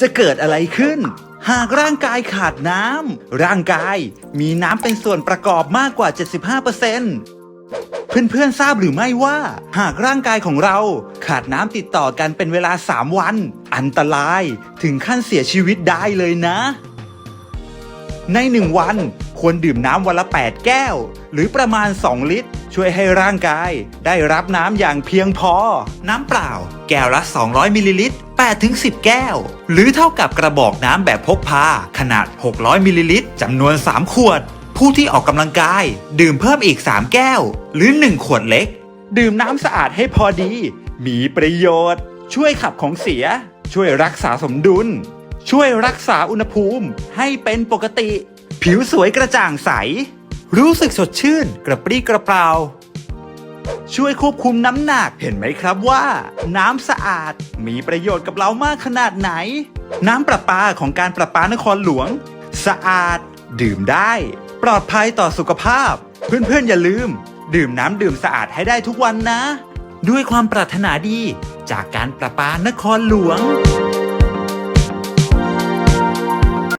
จะเกิดอะไรขึ้น หากร่างกายขาดน้ำร่างกายมีน้ำเป็นส่วนประกอบมากกว่า 75%เพื่อนๆทราบหรือไม่ว่า หากร่างกายของเราขาดน้ำติดต่อกันเป็นเวลา 3 วัน อันตรายถึงขั้นเสียชีวิตได้เลยนะ ในหนึ่งวันควรดื่มน้ำวันละ 8 แก้ว หรือประมาณ 2 ลิตร ช่วยให้ร่างกายได้รับน้ำอย่างเพียงพอ น้ำเปล่า แก้วละ 200มิลลิลิตร 8ถึง10 แก้ว หรือเท่ากับกระบอกน้ำแบบพกพา ขนาด 600มิลลิลิตรจำนวน 3 ขวด ผู้ที่ออกกำลังกาย ดื่มเพิ่มอีก 3 แก้ว หรือ 1 ขวดเล็ก ดื่มน้ำสะอาดให้พอดี มีประโยชน์ ช่วยขับของเสีย ช่วยรักษาสมดุล ช่วยรักษาอุณหภูมิให้เป็นปกติ ผิวสวยกระจ่างใส รู้สึกสดชื่น กระปรี้กระเปร่า ช่วยควบคุมน้ำหนักเห็นไหมครับว่า น้ำสะอาดมีประโยชน์กับเรามากขนาดไหน น้ำประปาของการประปานครหลวง สะอาด ดื่มได้ ปลอดภัยต่อสุขภาพ เพื่อนๆอย่าลืม ดื่มน้ำดื่มสะอาดให้ได้ทุกวันนะ ด้วยความปรารถนาดีจากการประปานครหลวง